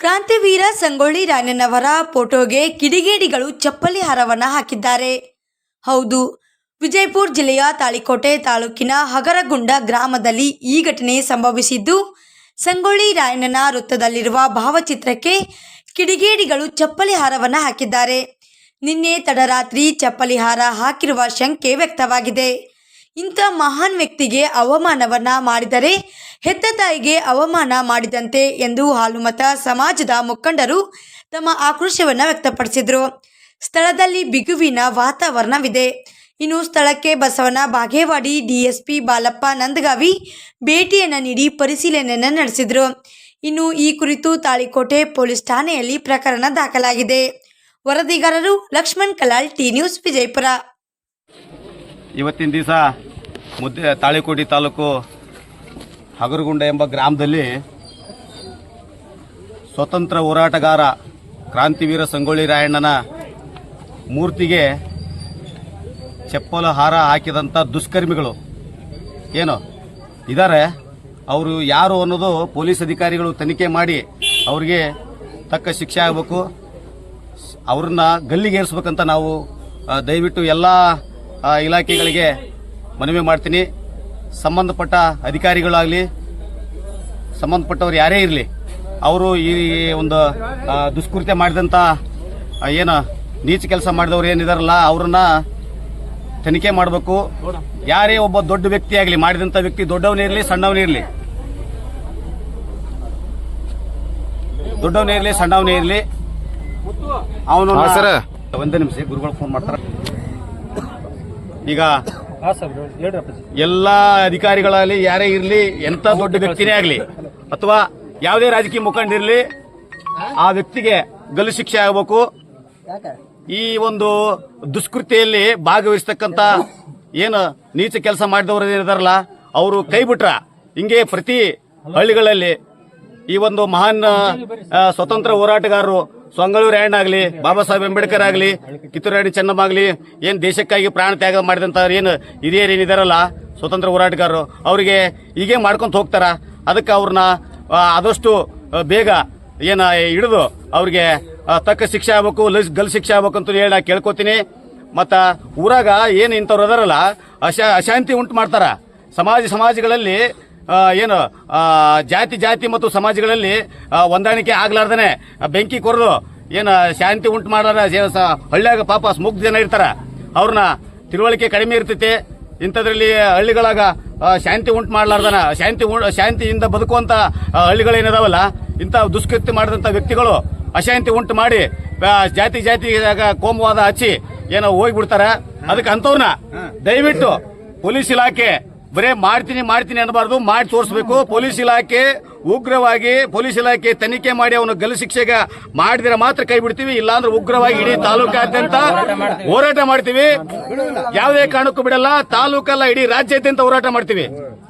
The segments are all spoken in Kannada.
ಕ್ರಾಂತಿವೀರ ಸಂಗೊಳ್ಳಿ ರಾಯಣ್ಣನವರ ಫೋಟೋಗೆ ಕಿಡಿಗೇಡಿಗಳು ಚಪ್ಪಲಿ ಹಾರವನ್ನ ಹಾಕಿದ್ದಾರೆ. ಹೌದು, ವಿಜಯಪುರ ಜಿಲ್ಲೆಯ ತಾಳಿಕೋಟೆ ತಾಲೂಕಿನ ಹಗರಗುಂಡ ಗ್ರಾಮದಲ್ಲಿ ಈ ಘಟನೆ ಸಂಭವಿಸಿದ್ದು, ಸಂಗೊಳ್ಳಿ ರಾಯಣ್ಣನ ವೃತ್ತದಲ್ಲಿರುವ ಭಾವಚಿತ್ರಕ್ಕೆ ಕಿಡಿಗೇಡಿಗಳು ಚಪ್ಪಲಿ ಹಾರವನ್ನು ಹಾಕಿದ್ದಾರೆ. ನಿನ್ನೆ ತಡರಾತ್ರಿ ಚಪ್ಪಲಿ ಹಾರ ಹಾಕಿರುವ ಶಂಕೆ ವ್ಯಕ್ತವಾಗಿದೆ. ಇಂಥ ಮಹಾನ್ ವ್ಯಕ್ತಿಗೆ ಅವಮಾನವನ್ನ ಮಾಡಿದರೆ ಹೆತ್ತ ತಾಯಿಗೆ ಅವಮಾನ ಮಾಡಿದಂತೆ ಎಂದು ಹಾಲುಮತ ಸಮಾಜದ ಮುಖಂಡರು ತಮ್ಮ ಆಕ್ರೋಶವನ್ನು ವ್ಯಕ್ತಪಡಿಸಿದರು. ಸ್ಥಳದಲ್ಲಿ ಬಿಗುವಿನ ವಾತಾವರಣವಿದೆ. ಇನ್ನು ಸ್ಥಳಕ್ಕೆ ಬಸವನ ಬಾಗೇವಾಡಿ, ಡಿಎಸ್ಪಿ ಬಾಲಪ್ಪ ನಂದಗಾವಿ ಭೇಟಿಯನ್ನು ನೀಡಿ ಪರಿಶೀಲನೆಯನ್ನು ನಡೆಸಿದರು. ಇನ್ನು ಈ ಕುರಿತು ತಾಳಿಕೋಟೆ ಪೊಲೀಸ್ ಠಾಣೆಯಲ್ಲಿ ಪ್ರಕರಣ ದಾಖಲಾಗಿದೆ. ವರದಿಗಾರರು ಲಕ್ಷ್ಮಣ್ ಕಲಾಲ್, ಟಿ ನ್ಯೂಸ್ ವಿಜಯಪುರ. ಇವತ್ತಿನ ದಿವಸ ಮುದ್ದೆ ತಾಳಿಕೋಟಿ ತಾಲೂಕು ಹಗರಗುಂಡ ಎಂಬ ಗ್ರಾಮದಲ್ಲಿ ಸ್ವತಂತ್ರ ಹೋರಾಟಗಾರ ಕ್ರಾಂತಿವೀರ ಸಂಗೊಳ್ಳಿ ರಾಯಣ್ಣನ ಮೂರ್ತಿಗೆ ಚಪ್ಪಲ ಹಾರ ಹಾಕಿದಂಥ ದುಷ್ಕರ್ಮಿಗಳು. ಏನು? ಇದ್ದಾರೆ ಅವರು ಯಾರು ಅನ್ನೋದು ಪೊಲೀಸ್ ಅಧಿಕಾರಿಗಳು ತನಿಖೆ ಮಾಡಿ ಅವರಿಗೆ ತಕ್ಕ ಶಿಕ್ಷೆ ಆಗಬೇಕು. ಅವ್ರನ್ನ ಗಲ್ಲಿಗೇರಿಸ್ಬೇಕಂತ ನಾವು ದಯವಿಟ್ಟು ಎಲ್ಲ ಇಲಾಖೆಗಳಿಗೆ ಮನವಿ ಮಾಡ್ತೀನಿ. ಸಂಬಂಧಪಟ್ಟ ಅಧಿಕಾರಿಗಳಾಗಲಿ ಸಂಬಂಧಪಟ್ಟವ್ರು ಯಾರೇ ಇರಲಿ ಅವರು ಈ ಒಂದು ದುಷ್ಕೃತ್ಯ ಮಾಡಿದಂಥ ಏನು ನೀಚ ಕೆಲಸ ಮಾಡಿದವ್ರು ಏನಿದಾರಲ್ಲ ಅವ್ರನ್ನ ತನಿಖೆ ಮಾಡಬೇಕು. ಯಾರೇ ಒಬ್ಬ ದೊಡ್ಡ ವ್ಯಕ್ತಿ ಆಗಲಿ ಮಾಡಿದಂಥ ವ್ಯಕ್ತಿ ದೊಡ್ಡವನೇ ಇರಲಿ ಸಣ್ಣವನೇ ಇರಲಿ. ದೊಡ್ಡವನೇ ಇರಲಿ ಸಣ್ಣವನೇ ಇರಲಿ. ಅವನು. ಒಂದೇ ನಿಮಿಷ ಗುರುಗಳು ಫೋನ್ ಮಾಡ್ತಾರೆ. ಈಗ ಎಲ್ಲ ಅಧಿಕಾರಿಗಳಾಗಲಿ ಯಾರೇ ಇರಲಿ ಎಂತ ದೊಡ್ಡ ವ್ಯಕ್ತಿನೇ ಆಗಲಿ ಅಥವಾ ಯಾವುದೇ ರಾಜಕೀಯ ಮುಖಂಡಿರಲಿ ಆ ವ್ಯಕ್ತಿಗೆ ಗಲ್ಲು ಶಿಕ್ಷೆ ಆಗಬೇಕು. ಈ ಒಂದು ದುಷ್ಕೃತಿಯಲ್ಲಿ ಭಾಗವಹಿಸತಕ್ಕಂತ ಏನು ನೀಚ ಕೆಲಸ ಮಾಡಿದವರು ಏನಿದಾರಲ್ಲ ಅವರು ಕೈ ಬಿಟ್ರ ಹಿಂಗೆ ಪ್ರತಿ ಹಳ್ಳಿಗಳಲ್ಲಿ ಈ ಒಂದು ಮಹಾನ್ ಸ್ವತಂತ್ರ ಹೋರಾಟಗಾರರು ಸೊಂಗಳೂರು ರಾಯಣ್ಣ ಆಗಲಿ, ಬಾಬಾ ಸಾಹೇಬ್ ಅಂಬೇಡ್ಕರ್ ಆಗಲಿ ಕಿತ್ತೂರಾಣಿ ಚೆನ್ನಮ್ಮ ಆಗಲಿ, ಏನು ದೇಶಕ್ಕಾಗಿ ಪ್ರಾಣ ತ್ಯಾಗ ಮಾಡಿದಂಥವ್ರು ಏನು ಹಿರಿಯರು ಏನಿದಾರಲ್ಲ ಸ್ವತಂತ್ರ ಹೋರಾಟಗಾರರು, ಅವರಿಗೆ ಹೀಗೆ ಮಾಡ್ಕೊಂತ ಹೋಗ್ತಾರ. ಅದಕ್ಕೆ ಅವ್ರನ್ನ ಆದಷ್ಟು ಬೇಗ ಏನು ಹಿಡಿದು ಅವ್ರಿಗೆ ತಕ್ಕ ಶಿಕ್ಷೆ ಆಗ್ಬೇಕು, ಲಸ್- ಗಲ್ ಶಿಕ್ಷೆ ಆಗ್ಬೇಕು ಅಂತ ಹೇಳಿ ನಾ ಕೇಳ್ಕೊತೀನಿ. ಮತ್ತು ಊರಾಗ ಏನು ಇಂಥವ್ರು ಅದಾರಲ್ಲ, ಅಶಾ, ಅಶಾಂತಿ ಉಂಟು ಮಾಡ್ತಾರ. ಸಮಾಜ, ಸಮಾಜಗಳಲ್ಲಿ ಏನು ಜಾತಿ ಜಾತಿ ಮತ್ತು ಸಮಾಜಗಳಲ್ಲಿ ಹೊಂದಾಣಿಕೆ ಆಗ್ಲಾರ್ದನೆ ಬೆಂಕಿ ಕೊರೋದು ಏನು ಶಾಂತಿ ಉಂಟು ಮಾಡಾರ ಹಳ್ಳಿಯಾಗ ಪಾಪ ಸ್ಮುಗ್ಧ ಜನ ಇರ್ತಾರ. ಅವ್ರನ್ನ ತಿಳುವಳಿಕೆ ಕಡಿಮೆ ಇರ್ತೈತಿ. ಇಂಥದ್ರಲ್ಲಿ ಹಳ್ಳಿಗಳಾಗ ಶಾಂತಿ ಉಂಟು ಮಾಡ್ಲಾರ್ದನ. ಶಾಂತಿ ಶಾಂತಿಯಿಂದ ಬದುಕುವಂತ ಹಳ್ಳಿಗಳೇನಿದಾವಲ್ಲ ಇಂಥ ದುಷ್ಕೃತ್ಯ ಮಾಡಿದಂತ ವ್ಯಕ್ತಿಗಳು ಅಶಾಂತಿ ಉಂಟು ಮಾಡಿ ಜಾತಿ ಜಾತಿ ಕೋಮವಾದ ಕೋಮುವಾದ ಹಚ್ಚಿ ಏನೋ ಹೋಗ್ಬಿಡ್ತಾರ. ಅದಕ್ಕೆ ಅಂತವ್ರನ್ನ ದಯವಿಟ್ಟು ಪೊಲೀಸ್ ಇಲಾಖೆ ಬರೇ ಮಾಡ್ತೀನಿ ಮಾಡ್ತೀನಿ ಅನ್ನಬಾರ್ದು, ಮಾಡಿ ತೋರಿಸಬೇಕು. ಪೊಲೀಸ್ ಇಲಾಖೆ ಉಗ್ರವಾಗಿ, ಪೊಲೀಸ್ ಇಲಾಖೆ ತನಿಖೆ ಮಾಡಿ ಅವನು ಗಲ್ಲು ಶಿಕ್ಷೆಗೆ ಮಾಡಿದ್ರೆ ಮಾತ್ರ ಕೈ ಬಿಡ್ತೀವಿ, ಇಲ್ಲಾಂದ್ರೆ ಉಗ್ರವಾಗಿ ಇಡೀ ತಾಲೂಕಾದ್ಯಂತ ಹೋರಾಟ ಮಾಡ್ತೀವಿ. ಯಾವುದೇ ಕಾರಣಕ್ಕೂ ಬಿಡಲ್ಲ, ತಾಲೂಕಲ್ಲ, ಇಡೀ ರಾಜ್ಯಾದ್ಯಂತ ಹೋರಾಟ ಮಾಡ್ತೀವಿ.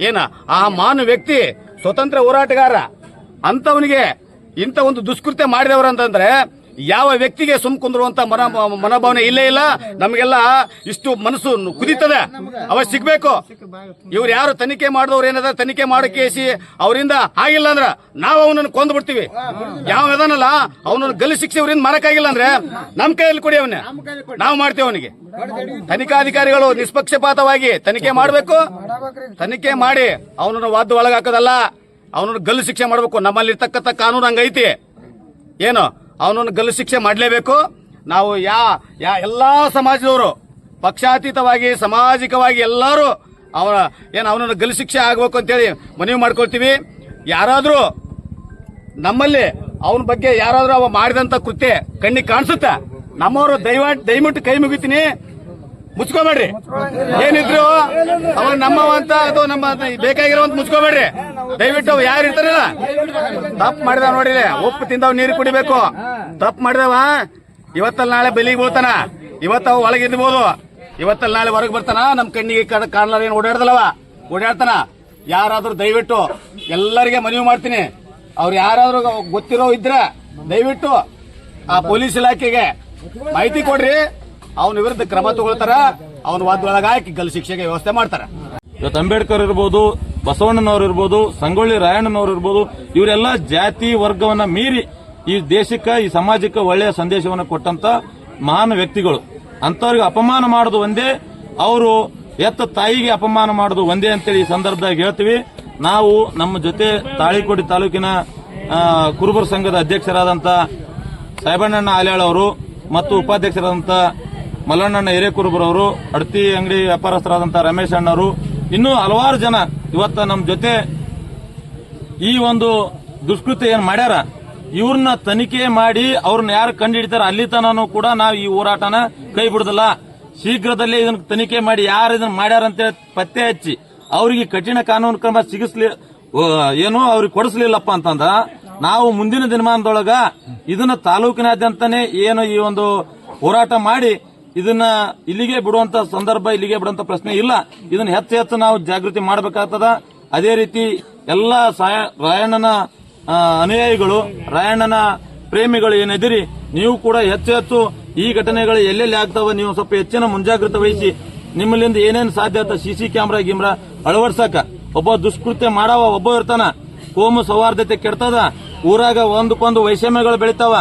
ಏನ? ಆ ಮಾನು ವ್ಯಕ್ತಿ ಸ್ವತಂತ್ರ ಹೋರಾಟಗಾರ. ಅಂತವನಿಗೆ ಇಂಥ ಒಂದು ದುಷ್ಕೃತ್ಯ ಮಾಡಿದವರು ಅಂತಂದ್ರೆ ಯಾವ ವ್ಯಕ್ತಿಗೆ ಸುಮ್ ಕುಂದ್ರುವಂತ ಮನ ಮನೋಭಾವನೆ ಇಲ್ಲೇ ಇಲ್ಲ, ನಮಗೆಲ್ಲ ಇಷ್ಟು ಮನಸ್ಸು ಕುದೀತದೆ. ಅವ ಸಿಗ್ಬೇಕು. ಇವ್ರು ಯಾರು ತನಿಖೆ ಮಾಡಿದವ್ರು ಏನದ, ತನಿಖೆ ಮಾಡಕೇಸಿ ಅವರಿಂದ ಆಗಿಲ್ಲ ಅಂದ್ರೆ ನಾವು ಅವನನ್ನು ಕೊಂದು ಬಿಡ್ತೀವಿ. ಯಾವ ಅದನ್ನಲ್ಲ ಅವನನ್ನು ಗಲ್ಲಿ ಶಿಕ್ಷೆ ಅವರಿಂದ ಮಾಡಕ್ಕಾಗಿಲ್ಲ ಅಂದ್ರೆ ನಮ್ ಕೈಯಲ್ಲಿ ಕೊಡಿ ಅವನ್ನ ನಾವು ಮಾಡ್ತೇವೆ ಅವನಿಗೆ. ತನಿಖಾಧಿಕಾರಿಗಳು ನಿಷ್ಪಕ್ಷಪಾತವಾಗಿ ತನಿಖೆ ಮಾಡಬೇಕು. ತನಿಖೆ ಮಾಡಿ ಅವನನ್ನು ವಾದ್ದು ಒಳಗಾಕೋದಲ್ಲ. ಅವನನ್ನು ಗಲ್ಲು ಶಿಕ್ಷೆ ಮಾಡಬೇಕು. ನಮ್ಮಲ್ಲಿ ಇರ್ತಕ್ಕಂಥ ಕಾನೂನು ಹಂಗೈತಿ. ಏನು? ಅವನನ್ನು ಗಲ್ಲು ಶಿಕ್ಷೆ ಮಾಡಲೇಬೇಕು. ನಾವು ಯಾ ಯಾ ಎಲ್ಲ ಸಮಾಜದವರು, ಪಕ್ಷಾತೀತವಾಗಿ, ಸಾಮಾಜಿಕವಾಗಿ ಎಲ್ಲರೂ ಅವನ ಏನು ಅವನನ್ನು ಗಲ್ಲು ಶಿಕ್ಷೆ ಆಗಬೇಕು ಅಂತೇಳಿ ಮನವಿ ಮಾಡ್ಕೊಳ್ತೀವಿ. ಯಾರಾದರೂ ನಮ್ಮಲ್ಲಿ ಅವನ ಬಗ್ಗೆ ಯಾರಾದರೂ ಅವ ಮಾಡಿದಂಥ ಕೃತ್ಯ ಕಣ್ಣಿಗೆ ಕಾಣಿಸುತ್ತೆ? ನಮ್ಮವರು ದಯವ ದಯವಿಟ್ಟು ಕೈ ಮುಗಿತೀನಿ. ಮುಚ್ಕೋಬೇಡ್ರಿ. ಏನಿದ್ರು ಅವ್ರ ನಮ್ಮವ ಅಂತ, ಅದು ನಮ್ಮ ಬೇಕಾಗಿರೋಂತ ಮುಚ್ಕೋಬೇಡ್ರಿ. ದಯವಿಟ್ಟು ಯಾರು ಇರ್ತಾರಲ್ಲ? ತಪ್ಪು ಮಾಡಿದ ನೋಡಿರಿ. ಉಪ್ಪು ತಿಂದವ್ ನೀರು ಕುಡಿಬೇಕು. ತಪ್ಪು ಮಾಡಿದವ? ಇವತ್ತಲ್ಲಿ ನಾಳೆ ಬೆಲಿಗೆ ಬೀಳ್ತಾನ. ಇವತ್ತ ಒಳಗಿರ್ಬೋದು ಇವತ್ತಲ್ಲಿ ನಾಳೆ ಹೊರಗೆ ಬರ್ತಾನ, ನಮ್ ಕಣ್ಣಿಗೆ ಕಾಣಲಾರ ಏನು ಓಡಾಡ್ದಲ್ಲವ? ಓಡಾಡ್ತಾನ. ಯಾರಾದ್ರೂ ದಯವಿಟ್ಟು ಎಲ್ಲರಿಗೆ ಮನವಿ ಮಾಡ್ತೀನಿ. ಅವ್ರು ಯಾರಾದ್ರೂ ಗೊತ್ತಿರೋ ಇದ್ರೆ ದಯವಿಟ್ಟು ಆ ಪೊಲೀಸ್ ಇಲಾಖೆಗೆ ಮಾಹಿತಿ ಕೊಡ್ರಿ. ಅವನ ವಿರುದ್ಧ ಕ್ರಮ ತಗೊಳ್ತಾರ. ಅವನ ವಾದೊಳಗ ಹಾಕಿ ಗಲ್ ಶಿಕ್ಷೆಗೆ ವ್ಯವಸ್ಥೆ ಮಾಡ್ತಾರ. ಇವತ್ತು ಅಂಬೇಡ್ಕರ್ ಇರ್ಬೋದು, ಬಸವಣ್ಣನವ್ರು ಇರ್ಬೋದು, ಸಂಗೊಳ್ಳಿ ರಾಯಣ್ಣನವ್ರು ಇರ್ಬೋದು, ಇವರೆಲ್ಲ ಜಾತಿ ವರ್ಗವನ್ನ ಮೀರಿ ಈ ದೇಶಕ್ಕೆ, ಈ ಸಮಾಜಕ್ಕೆ ಒಳ್ಳೆಯ ಸಂದೇಶವನ್ನು ಕೊಟ್ಟಂತ ಮಹಾನ್ ವ್ಯಕ್ತಿಗಳು. ಅಂತವ್ರಿಗೆ ಅಪಮಾನ ಮಾಡೋದು ಒಂದೇ, ಅವರು ಎತ್ತ ತಾಯಿಗೆ ಅಪಮಾನ ಮಾಡೋದು ಒಂದೇ ಅಂತೇಳಿ ಈ ಸಂದರ್ಭದಾಗ ಹೇಳ್ತೀವಿ. ನಾವು ನಮ್ಮ ಜೊತೆ ತಾಳಿಕೋಡಿ ತಾಲೂಕಿನ ಕುರುಬರ ಸಂಘದ ಅಧ್ಯಕ್ಷರಾದಂತ ಸಾಹೇಬಣ್ಣಣ್ಣ ಆಲ್ಯಾಳ್ ಅವರು ಮತ್ತು ಉಪಾಧ್ಯಕ್ಷರಾದಂತ ಮಲ್ಲಣ್ಣಣ್ಣ ಹಿರೇಕುರುಬರವರು ಅಡತಿ ಅಂಗಡಿ ವ್ಯಾಪಾರಸ್ಥರಾದಂತ ರಮೇಶ್ ಅಣ್ಣವರು ಇನ್ನೂ ಹಲವಾರು ಜನ ಇವತ್ತ ನಮ್ಮ ಜೊತೆ ಈ ಒಂದು ದುಷ್ಕೃತ್ಯ ಏನು ಮಾಡ್ಯಾರ? ಇವ್ರನ್ನ ತನಿಖೆ ಮಾಡಿ ಅವ್ರನ್ನ ಯಾರು ಕಂಡುಹಿಡಿತಾರ ಅಲ್ಲಿ ತನೂ ಕೂಡ ನಾವು ಈ ಹೋರಾಟನ ಕೈ ಬಿಡುದಿಲ್ಲ. ಶೀಘ್ರದಲ್ಲೇ ಇದನ್ನ ತನಿಖೆ ಮಾಡಿ ಯಾರು ಇದನ್ನ ಮಾಡ್ಯಾರ ಅಂತ ಪತ್ತೆ ಹಚ್ಚಿ, ಅವರಿಗೆ ಕಠಿಣ ಕಾನೂನು ಕ್ರಮ ಸಿಗಿಸ್ಲಿ ಏನು ಅವ್ರಿಗೆ ಕೊಡಿಸ್ಲಿಲ್ಲಪ್ಪ ಅಂತಂದ, ನಾವು ಮುಂದಿನ ದಿನಮಾನದೊಳಗ ಇದನ್ನ ತಾಲೂಕಿನಾದ್ಯಂತನೇ ಏನು ಈ ಒಂದು ಹೋರಾಟ ಮಾಡಿ ಇದನ್ನ ಇಲ್ಲಿಗೆ ಬಿಡುವಂತ ಸಂದರ್ಭ, ಇಲ್ಲಿಗೆ ಬಿಡುವಂತ ಪ್ರಶ್ನೆ ಇಲ್ಲ. ಇದನ್ನ ಹೆಚ್ಚು ಹೆಚ್ಚು ನಾವು ಜಾಗೃತಿ ಮಾಡಬೇಕಾಗ್ತದ. ಅದೇ ರೀತಿ ಎಲ್ಲ ರಾಯಣ್ಣನ ಅನುಯಾಯಿಗಳು ರಾಯಣ್ಣನ ಪ್ರೇಮಿಗಳು ಏನಿದಿರಿ ನೀವು ಕೂಡ ಹೆಚ್ಚು ಹೆಚ್ಚು ಈ ಘಟನೆಗಳು ಎಲ್ಲೆಲ್ಲಿ ಆಗ್ತಾವ ನೀವು ಸ್ವಲ್ಪ ಹೆಚ್ಚಿನ ಮುಂಜಾಗ್ರತೆ ವಹಿಸಿ. ನಿಮ್ಮಲ್ಲಿಂದ ಏನೇನು ಸಾಧ್ಯ ಆತ ಸಿಸಿ ಕ್ಯಾಮ್ರಾ ಗಿಮ್ರಾ ಅಳವಡಿಸಕ. ಒಬ್ಬ ದುಷ್ಕೃತ್ಯ ಮಾಡವ ಒಬ್ಬ ಇರ್ತಾನ. ಕೋಮು ಸೌಹಾರ್ದತೆ ಕೆಡ್ತದ. ಊರಾಗ ಒಂದಕ್ಕೊಂದು ವೈಷಮ್ಯಗಳು ಬೆಳಿತಾವ.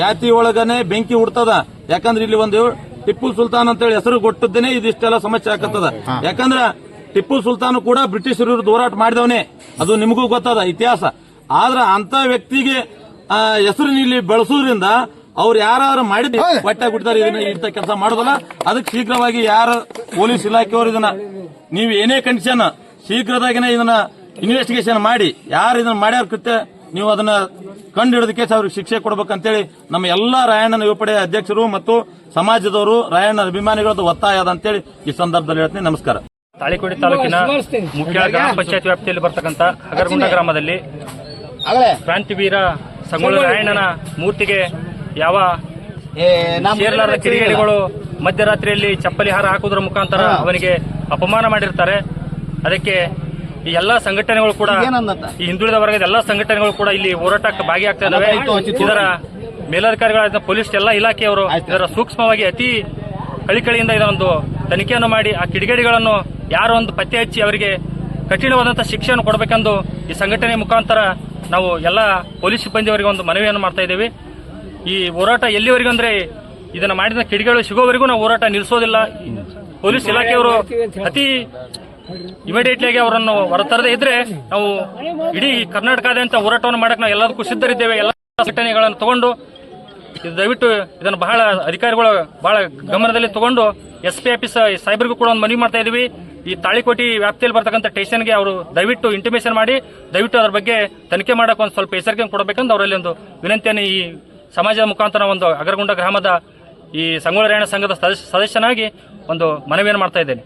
ಜಾತಿ ಒಳಗನೆ ಬೆಂಕಿ ಹುಡ್ತದ. ಯಾಕಂದ್ರೆ ಇಲ್ಲಿ ಒಂದು ಟಿಪ್ಪು ಸುಲ್ತಾನ್ ಅಂತೇಳಿ ಹೆಸರು ಕೊಟ್ಟದ್ದೇನೆ ಇದಿಷ್ಟೆಲ್ಲ ಸಮಸ್ಯೆ ಆಗತ್ತದ ಯಾಕಂದ್ರ ಟಿಪ್ಪು ಸುಲ್ತಾನ್ ಕೂಡ ಬ್ರಿಟಿಷರು ಹೋರಾಟ ಮಾಡಿದವನೇ. ಅದು ನಿಮಗೂ ಗೊತ್ತದ ಇತಿಹಾಸ. ಆದ್ರ ಅಂತ ವ್ಯಕ್ತಿಗೆ ಆ, ಹೆಸರು ಇಲ್ಲಿ ಬೆಳೆಸೋದ್ರಿಂದ ಅವ್ರು ಯಾರು ಮಾಡಿದ ಹೊಟ್ಟೆ ಬಿಡ್ತಾರೆ ಇದನ್ನ ಇಂಥ ಕೆಲಸ ಮಾಡೋದಲ್ಲ. ಅದಕ್ಕೆ ಶೀಘ್ರವಾಗಿ ಯಾರು ಪೊಲೀಸ್ ಇಲಾಖೆಯವರು ಇದನ್ನ ನೀವು ಏನೇ ಕಂಡೀಷನ್ ಶೀಘ್ರದಾಗಿನೇ ಇದನ್ನ ಇನ್ವೆಸ್ಟಿಗೇಷನ್ ಮಾಡಿ ಯಾರು ಇದನ್ನ ಮಾಡ್ಯಾರ ಕೃತ್ಯ ನೀವು ಅದನ್ನ ಕಂಡು ಹಿಡಿದಕ್ಕೆ ಅವ್ರಿಗೆ ಶಿಕ್ಷೆ ಕೊಡ್ಬೇಕಂತೇಳಿ ನಮ್ಮ ಎಲ್ಲಾ ರಾಯಣ್ಣನ ಯುವಪಡೆ ಅಧ್ಯಕ್ಷರು ಮತ್ತು ಸಮಾಜದವರು ರಾಯಣ್ಣನ ಅಭಿಮಾನಿಗಳದ್ದು ಒತ್ತಾಯ ಅದ ಅಂತೇಳಿ ಈ ಸಂದರ್ಭದಲ್ಲಿ ಹೇಳ್ತೀನಿ. ನಮಸ್ಕಾರ. ತಾಳಿಕೋಡಿ ತಾಲೂಕಿನ ಮುಖ್ಯ ಗ್ರಾಮ ಪಂಚಾಯತ್ ವ್ಯಾಪ್ತಿಯಲ್ಲಿ ಬರ್ತಕ್ಕಂಥ ಹಗರಗುಂಡ ಗ್ರಾಮದಲ್ಲಿ ಕ್ರಾಂತಿವೀರ ಸಂಗೊಳ್ಳಿ ರಾಯಣ್ಣನ ಮೂರ್ತಿಗೆ ಯಾವ ಸೇರ್ಲಾರದ ಕಿಡಿಗೇಡಿಗಳು ಮಧ್ಯರಾತ್ರಿಯಲ್ಲಿ ಚಪ್ಪಲಿ ಹಾರ ಹಾಕುವುದರ ಮುಖಾಂತರ ಅವನಿಗೆ ಅಪಮಾನ ಮಾಡಿರ್ತಾರೆ. ಅದಕ್ಕೆ ಈ ಎಲ್ಲಾ ಸಂಘಟನೆಗಳು ಕೂಡ ಈ ಹಿಂದುಳಿದ ವರ್ಗದ ಎಲ್ಲಾ ಸಂಘಟನೆಗಳು ಕೂಡ ಇಲ್ಲಿ ಹೋರಾಟಕ್ಕೆ ಭಾಗಿಯಾಗ್ತಾ ಇದಾವೆ ಇದರ ಮೇಲಾಧಿಕಾರಿಗಳಾದ ಪೊಲೀಸ್ ಎಲ್ಲಾ ಇಲಾಖೆಯವರು ಇದರ ಸೂಕ್ಷ್ಮವಾಗಿ ಅತಿ ಕಳಿಕಳಿಯಿಂದ ಇದೊಂದು ತನಿಖೆಯನ್ನು ಮಾಡಿ ಆ ಕಿಡಿಗೇಡಿಗಳನ್ನು ಯಾರೊಂದು ಒಂದು ಪತ್ತೆ ಹಚ್ಚಿ ಅವರಿಗೆ ಕಠಿಣವಾದಂತಹ ಶಿಕ್ಷೆಯನ್ನು ಕೊಡಬೇಕೆಂದು ಈ ಸಂಘಟನೆ ಮುಖಾಂತರ ನಾವು ಎಲ್ಲ ಪೊಲೀಸ್ ಸಿಬ್ಬಂದಿಯವರಿಗೆ ಒಂದು ಮನವಿಯನ್ನು ಮಾಡ್ತಾ ಇದ್ದೇವೆ. ಈ ಹೋರಾಟ ಎಲ್ಲಿವರೆಗೂ ಅಂದ್ರೆ ಇದನ್ನ ಮಾಡಿದ ಕಿಡಿಗಳು ಸಿಗೋವರೆಗೂ ನಾವು ಹೋರಾಟ ನಿಲ್ಲಿಸೋದಿಲ್ಲ. ಪೊಲೀಸ್ ಇಲಾಖೆಯವರು ಅತಿ ಇಮಿಡಿಯೇಟ್ಲಿ ಆಗಿ ಅವರನ್ನು ಹೊರತರದೇ ಇದ್ರೆ ನಾವು ಇಡೀ ಕರ್ನಾಟಕದಾದ್ಯಂತ ಹೋರಾಟವನ್ನು ಮಾಡಕ್ಕೆ ನಾವು ಎಲ್ಲದಕ್ಕೂ ಸಿದ್ಧರಿದ್ದೇವೆ. ಎಲ್ಲ ಘಟನೆಗಳನ್ನು ತಗೊಂಡು ದಯವಿಟ್ಟು ಇದನ್ನು ಬಹಳ ಅಧಿಕಾರಿಗಳು ಬಹಳ ಗಮನದಲ್ಲಿ ತಗೊಂಡು ಎಸ್ ಪಿ ಆಫೀಸ್ ಸಾಹೇಬರಿಗೂ ಕೂಡ ಒಂದು ಮನವಿ ಮಾಡ್ತಾ ಇದೀವಿ ಈ ತಾಳಿಕೋಟಿ ವ್ಯಾಪ್ತಿಯಲ್ಲಿ ಬರ್ತಕ್ಕಂಥ ಸ್ಟೇಷನ್ಗೆ ಅವರು ದಯವಿಟ್ಟು ಇಂಟಿಮೇಷನ್ ಮಾಡಿ, ದಯವಿಟ್ಟು ಅದ್ರ ಬಗ್ಗೆ ತನಿಖೆ ಮಾಡಕ್ಕೆ ಒಂದು ಸ್ವಲ್ಪ ಎಚ್ಚರಿಕೆ ಕೊಡಬೇಕಂತ ಅವರಲ್ಲಿ ಒಂದು ವಿನಂತಿಯನ್ನು ಈ ಸಮಾಜದ ಮುಖಾಂತರ ಒಂದು ಅಗರಗುಂಡ ಗ್ರಾಮದ ಈ ಸಂಗೊಳ್ಳಿ ರಾಯಣ್ಣ ಸಂಘದ ಸದಸ್ಯ- ಸದಸ್ಯನಾಗಿ ಒಂದು ಮನವಿಯನ್ನು ಮಾಡ್ತಾ ಇದ್ದೇನೆ.